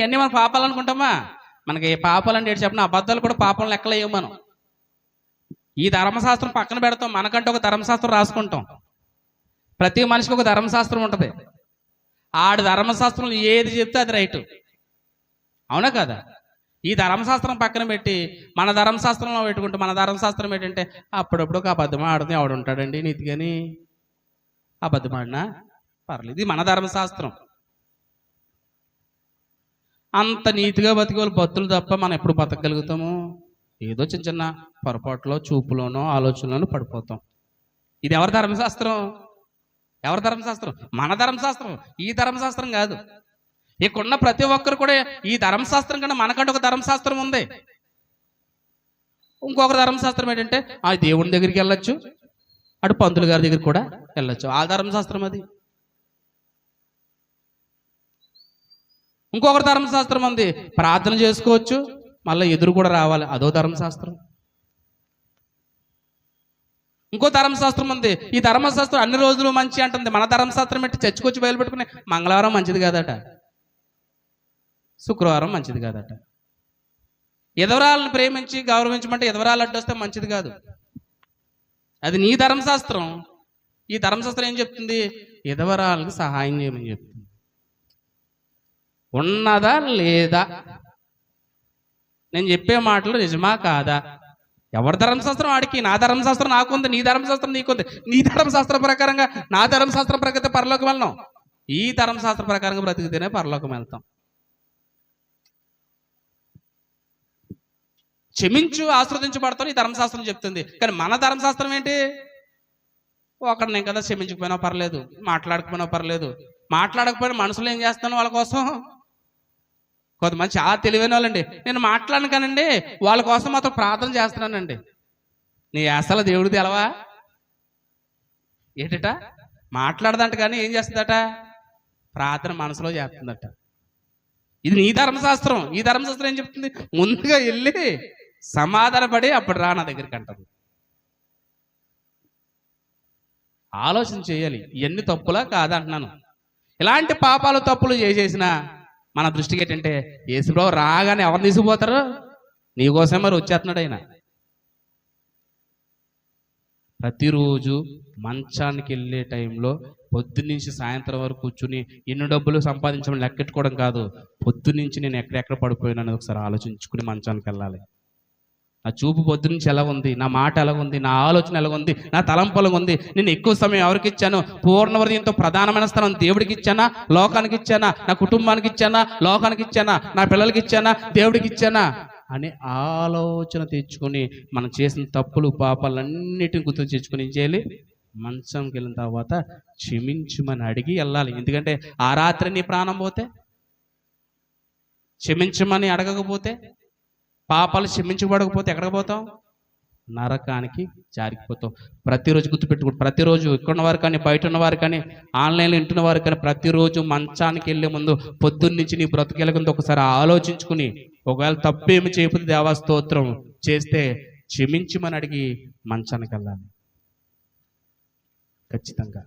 ఇవన్నీ మనం పాపాలు అనుకుంటామా? మనకి పాపాలు అంటే చెప్పిన అబద్ధాలు కూడా పాపం లెక్కలేము మనం. ఈ ధర్మశాస్త్రం పక్కన పెడతాం మనకంటే ఒక ధర్మశాస్త్రం రాసుకుంటాం. ప్రతి మనిషికి ఒక ధర్మశాస్త్రం ఉంటుంది. ఆడు ధర్మశాస్త్రం ఏది చెప్తే అది రైట్. అవునా కదా? ఈ ధర్మశాస్త్రం పక్కన పెట్టి మన ధర్మశాస్త్రంలో పెట్టుకుంటే మన ధర్మశాస్త్రం ఏంటంటే అప్పుడప్పుడు ఒక అబద్ధం ఆడుతుంది ఆవిడ ఉంటాడండి నీతిగాని. అబద్ధం ఆడినా? పర్లేదు. ఇది మన ధర్మశాస్త్రం. అంత నీతిగా బతికే భక్తులు తప్ప మనం ఎప్పుడు బతకగలుగుతాము? ఏదో చిన్న చిన్న పొరపాటులో చూపులోనో ఆలోచనలోనో పడిపోతాం. ఇది ఎవరి ధర్మశాస్త్రం? ఎవరి ధర్మశాస్త్రం? మన ధర్మశాస్త్రం. ఈ ధర్మశాస్త్రం కాదు. ఇక్కడున్న ప్రతి ఒక్కరు కూడా ఈ ధర్మశాస్త్రం కన్నా మనకంటే ఒక ధర్మశాస్త్రం ఉంది. ఇంకొక ధర్మశాస్త్రం ఏంటంటే ఆ దేవుని దగ్గరికి వెళ్ళొచ్చు. అటు పంతులు గారి దగ్గరికి కూడా వెళ్ళొచ్చు. ఆ ధర్మశాస్త్రం అది. ఇంకొకరి ధర్మశాస్త్రం ఉంది. ప్రార్థన చేసుకోవచ్చు. మళ్ళీ ఎదురు కూడా రావాలి. అదో ధర్మశాస్త్రం. ఇంకో ధర్మశాస్త్రం ఉంది. ఈ ధర్మశాస్త్రం అన్ని రోజులు మంచి అంటుంది. మన ధర్మశాస్త్రం పెట్టి చర్చకొచ్చి బయలుపెట్టుకునే మంగళవారం మంచిది కాదట. శుక్రవారం మంచిది కాదట. ఎదవరాలను ప్రేమించి గౌరవించమంటే ఎదవరాలు అడ్డొస్తే మంచిది కాదు. అది నీ ధర్మశాస్త్రం. ఈ ధర్మశాస్త్రం ఏం చెప్తుంది? ఎదవరాలకు సహాయం చేయమని చెప్తుంది. ఉన్నదా లేదా? నేను చెప్పే మాటలు నిజమా కాదా? ఎవరి ధర్మశాస్త్రం ఆడికి? నా ధర్మశాస్త్రం నాకుంది నీ ధర్మశాస్త్రం నీకుంది. నీ ధర్మశాస్త్రం ప్రకారంగా నా ధర్మశాస్త్రం ప్రకారం పరలోకం వెళ్ళాం ఈ ధర్మశాస్త్ర ప్రకారంగా బ్రతికితేనే పరలోకం వెళ్తాం. క్షమించు ఆస్వాదించబడతాం ఈ ధర్మశాస్త్రం చెప్తుంది. కానీ మన ధర్మశాస్త్రం ఏంటి? ఒకరిని కదా క్షమించకపోయినా పర్లేదు మాట్లాడకపోయినా పర్లేదు. మాట్లాడకపోయినా మనసులో ఏం చేస్తాను వాళ్ళ కోసం? కొంతమంది చాలా తెలివైన వాళ్ళండి. నేను మాట్లాడను కానండి వాళ్ళ కోసం మాత్రం ప్రార్థన చేస్తున్నానండి. నీ అసలు దేవుడు తెలవా? ఏంటట? మాట్లాడదంట కానీ ఏం చేస్తుందట? ప్రార్థన మనసులో చేస్తుందట. ఇది నీ ధర్మశాస్త్రం. ఈ ధర్మశాస్త్రం ఏం చెప్తుంది? ముందుగా వెళ్ళి సమాధానపడి అప్పుడు రా నా దగ్గరికి అంటది ఆలోచన చేయాలి. ఇవన్నీ తప్పులా కాదంటున్నాను. ఇలాంటి పాపాలు తప్పులు చేసేసినా మన దృష్టికి ఏంటంటే యేసుప్రభు రాగానే ఎవరు తీసుకుపోతారు? నీకోసం మరి వచ్చేస్తున్నాడు ఆయన. ప్రతిరోజు మంచానికి వెళ్ళే టైంలో పొద్దున్నుంచి సాయంత్రం వరకు కూర్చుని ఎన్ని డబ్బులు సంపాదించడం లెక్కెట్టుకోవడం కాదు పొద్దున్నుంచి నేను ఎక్కడెక్కడ పడిపోయినాను ఒకసారి ఆలోచించుకుని మంచానికి వెళ్ళాలి. నా చూపు పొద్దునుంచి ఎలా ఉంది? నా మాట ఎలా ఉంది? నా ఆలోచన ఎలా ఉంది? నా తలంపు ఉంది? నేను ఎక్కువ సమయం ఎవరికి ఇచ్చాను? పూర్ణ హృదయంతో ప్రధానమైన స్థానం దేవుడికి ఇచ్చానా? లోకానికి ఇచ్చానా? నా కుటుంబానికి ఇచ్చానా? లోకానికి ఇచ్చానా? నా పిల్లలకి ఇచ్చానా? దేవుడికి ఇచ్చానా? అనే ఆలోచన తెచ్చుకొని మనం చేసిన తప్పులు పాపాలన్నిటిని గుర్తు తెచ్చుకొని ఏం చేయాలి? మంచంకి వెళ్ళిన తర్వాత క్షమించమని అడిగి వెళ్ళాలి. ఎందుకంటే ఆ రాత్రి నీ ప్రాణం పోతే? క్షమించమని అడగకపోతే? పాపాలు క్షమించబడకపోతే ఎక్కడికి పోతాం? నరకానికి జారిపోతాం ప్రతిరోజు గుర్తుపెట్టుకో ప్రతిరోజు ఇక్కడ వారు కానీ బయట ఉన్నవారు కానీ ఆన్లైన్లో వింటున్న వారు కానీ ప్రతిరోజు మంచానికి వెళ్ళే ముందు పొద్దున్న నుంచి నీ బ్రతుకెళ్ళకుండా ఒకసారి ఆలోచించుకుని ఒకవేళ తప్పేమి చేయకపోతే దేవాస్తోత్రం చేస్తే క్షమించమని అడిగి మంచానికి వెళ్ళాలి. ఖచ్చితంగా.